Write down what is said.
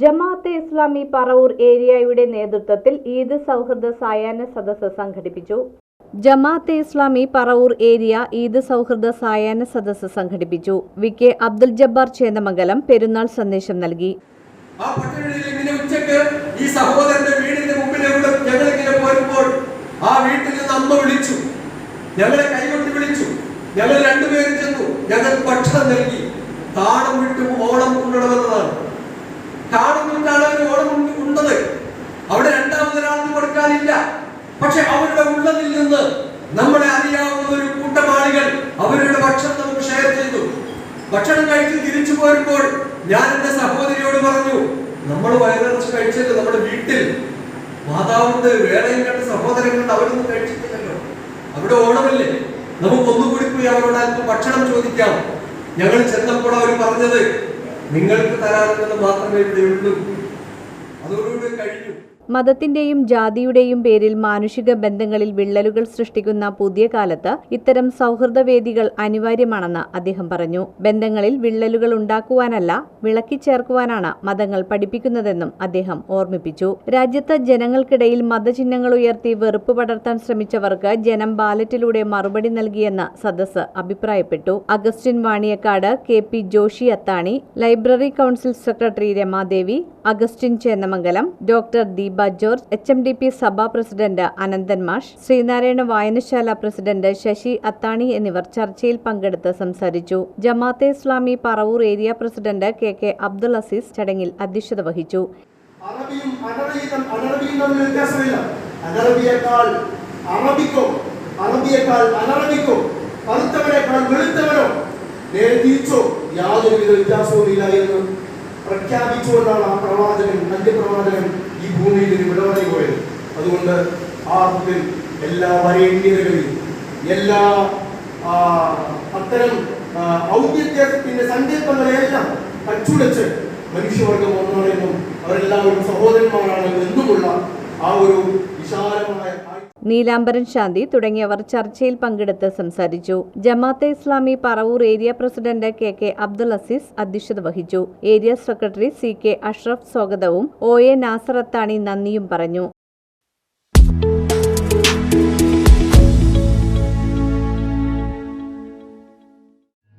ജമാഅത്തെ ഇസ്ലാമി പറവൂർ ഏരിയയുടെ നേതൃത്വത്തിൽ ഈദ് സൗഹൃദ സായാഹ്ന സദസ്സ് സംഘടിപ്പിച്ചു. ജമാഅത്തെ ഇസ്ലാമി പറവൂർ ഏരിയ ഈദ് സൗഹൃദ സായാഹ്ന സദസ്സ് സംഘടിപ്പിച്ചു. വി. കെ. അബ്ദുൽ ജബ്ബാർ ചേന്നമംഗലം പെരുന്നാൾ സന്ദേശം നൽകി. ആ ഈ സഹോദരന്റെ വീടിന്റെ ഞങ്ങൾ പോരുമ്പോൾ ആ വീട്ടിൽ നിന്ന് വിളിച്ചു. വിളിച്ചു. രണ്ടുപേരും ചെന്നു. ഞങ്ങൾ ഭക്ഷണം നൽകി. താടം വിട്ടും ഓണം കൊണ്ടുവന്നതാണ് പക്ഷെ ഉള്ളതിൽ നിന്ന് നമ്മളെ അറിയാവുന്ന ഒരു കൂട്ടം ആളുകൾ അവരുടെ ഭക്ഷണം നമുക്ക് ഷെയർ ചെയ്തു. ഭക്ഷണം കഴിച്ച് തിരിച്ചു പോരുമ്പോൾ ഞാൻ എന്റെ സഹോദരിയോട് പറഞ്ഞു നമ്മൾ വയറിറച്ച് കഴിച്ചത് നമ്മുടെ വീട്ടിൽ. മാതാവിന്റെ വേറെയും കണ്ട് സഹോദരങ്ങളുണ്ട് അവരൊന്നും കഴിച്ചിട്ടില്ലല്ലോ. അവിടെ ഓണമല്ലേ? നമുക്ക് ഒന്നുകൂടി പോയി അവരോട് അല്പം ഭക്ഷണം ചോദിക്കാം. ഞങ്ങൾ ചെന്നപ്പോൾ അവർ പറഞ്ഞത് നിങ്ങൾക്ക് തരാനുള്ളത് മാത്രമേ ഇവിടെ ഉള്ളൂ അതോടുകൂടി കഴിഞ്ഞു. മതത്തിന്റെയും ജാതിയുടെയും പേരിൽ മാനുഷിക ബന്ധങ്ങളിൽ വിള്ളലുകൾ സൃഷ്ടിക്കുന്ന പുതിയ കാലത്ത് ഇത്തരം സൗഹൃദവേദികൾ അനിവാര്യമാണെന്ന് അദ്ദേഹം പറഞ്ഞു. ബന്ധങ്ങളിൽ വിള്ളലുകൾ ഉണ്ടാക്കുവാനല്ല വിളക്കി ചേർക്കുവാനാണ് മതങ്ങൾ പഠിപ്പിക്കുന്നതെന്നും അദ്ദേഹം ഓർമ്മിപ്പിച്ചു. രാജ്യത്ത് ജനങ്ങൾക്കിടയിൽ മതചിഹ്നങ്ങൾ ഉയർത്തി വെറുപ്പ് പടർത്താൻ ശ്രമിച്ചവർക്ക് ജനം ബാലറ്റിലൂടെ മറുപടി നൽകിയെന്ന് സദസ്സ് അഭിപ്രായപ്പെട്ടു. Augustine Vaniyakkad K P Joshy Athani library council secretary Ramadevi Augustine Chennamangalam doctor Deepa George H M D P Sabha president Ananthan Mash Sreenarayana Vayanasala president Sasi അത്താണി എന്നിവർ ചർച്ചയിൽ പങ്കെടുത്ത് സംസാരിച്ചു. Jamaat-e Islami Paravur area president K K Abdul Azeez ചടങ്ങിൽ അധ്യക്ഷത വഹിച്ചു. അറബിയേക്കാൾ നേരെ എന്ന് പ്രഖ്യാപിച്ചുകൊണ്ടാണ് ആ പ്രവാചകൻ അതുകൊണ്ട് ആ അർത്ഥത്തിൽ എല്ലാ വരേണ്യതകളിലും എല്ലാ അത്തരം ആ, സങ്കല്പങ്ങളെല്ലാം അച്ചുടച്ച് മനുഷ്യവർഗം ഒന്നാണെന്നും അവരെല്ലാവരും സഹോദരന്മാരാണ് എന്നുമുള്ള ആ ഒരു വിശാലമായ നീലാംബരൻ ശാന്തി തുടങ്ങിയവർ ചർച്ചയിൽ പങ്കെടുത്ത് സംസാരിച്ചു. Jamaat-e Islami Paravur area president K K Abdul Azeez അധ്യക്ഷത വഹിച്ചു. Area secretary C K Ashraf സ്വാഗതവും ഒ എ നാസർ അത്താണി നന്ദിയും പറഞ്ഞു.